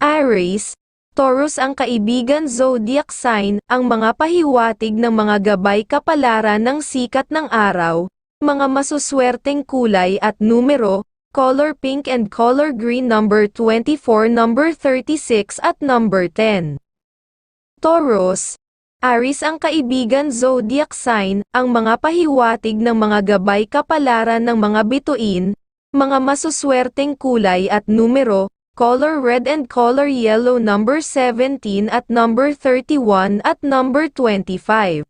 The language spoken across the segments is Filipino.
Aries, Taurus ang kaibigan zodiac sign, ang mga pahiwatig ng mga gabay kapalaran ng sikat ng araw, mga masuswerteng kulay at numero, color pink and color green number 24, number 36 at number 10. Taurus, Aries ang kaibigan zodiac sign, ang mga pahiwatig ng mga gabay kapalaran ng mga bituin, mga masuswerteng kulay at numero, color red and color yellow number 17 at number 31 at number 25.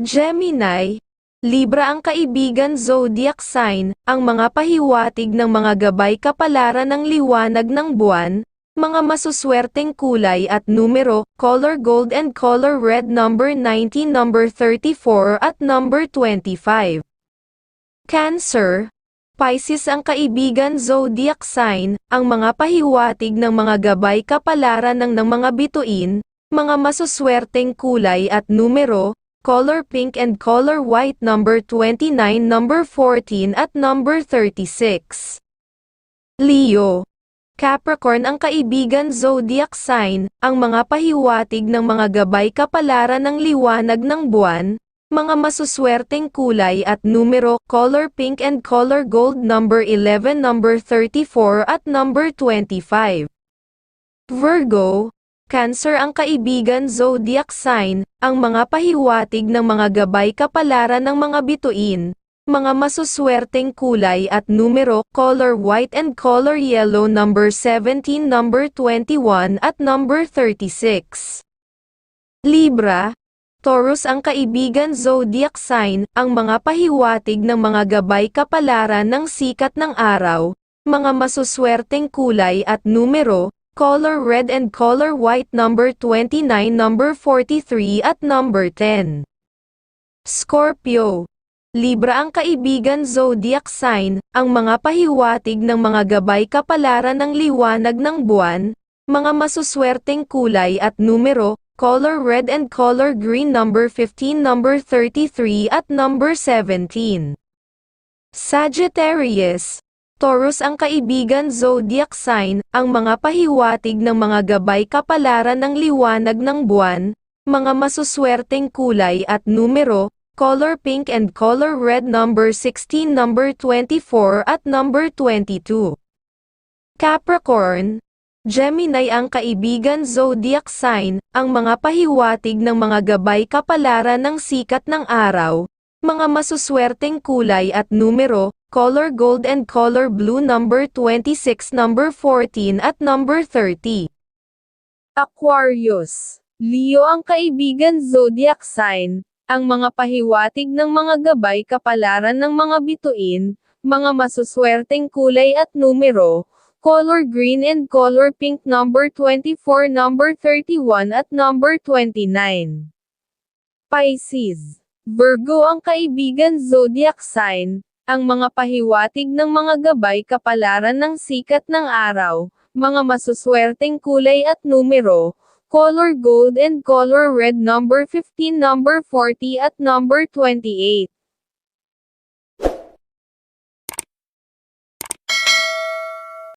Gemini, Libra ang kaibigan zodiac sign, ang mga pahiwatig ng mga gabay kapalaran ng liwanag ng buwan, mga masuswerteng kulay at numero, color gold and color red number 19 number 34 at number 25. Cancer, Pisces ang kaibigan zodiac sign, ang mga pahiwatig ng mga gabay kapalaran ng ng mga bituin, mga masuswerteng kulay at numero, color pink and color white number 29 number 14 at number 36. Leo Capricorn ang kaibigan zodiac sign, ang mga pahiwatig ng mga gabay kapalaran ng liwanag ng buwan, mga masuswerteng kulay at numero, color pink and color gold number 11 number 34 at number 25. Virgo, Cancer ang kaibigan zodiac sign, ang mga pahiwatig ng mga gabay kapalaran ng mga bituin, mga masuswerteng kulay at numero, color white and color yellow number 17 number 21 at number 36. Libra, Taurus ang kaibigan zodiac sign, ang mga pahiwatig ng mga gabay kapalaran ng sikat ng araw, mga masuswerteng kulay at numero, color red and color white number 29 number 43 at number 10. Scorpio Libra ang kaibigan zodiac sign, ang mga pahiwatig ng mga gabay kapalaran ng liwanag ng buwan, mga masuswerteng kulay at numero, color red and color green number 15 number 33 at number 17. Sagittarius, Taurus ang kaibigan zodiac sign, ang mga pahiwatig ng mga gabay kapalaran ng liwanag ng buwan, mga masuswerteng kulay at numero, color pink and color red number 16 number 24 at number 22. Capricorn, Gemini ang kaibigan zodiac sign, ang mga pahiwatig ng mga gabay kapalaran ng sikat ng araw, mga masuswerteng kulay at numero, color gold and color blue number 26 number 14 at number 30. Aquarius, Leo ang kaibigan zodiac sign, ang mga pahiwatig ng mga gabay kapalaran ng mga bituin, mga masuswerteng kulay at numero, color green and color pink number 24 number 31 at number 29. Pisces, Virgo ang kaibigan zodiac sign, ang mga pahiwatig ng mga gabay kapalaran ng sikat ng araw, mga masuswerteng kulay at numero, color gold and color red number 15 number 40 at number 28.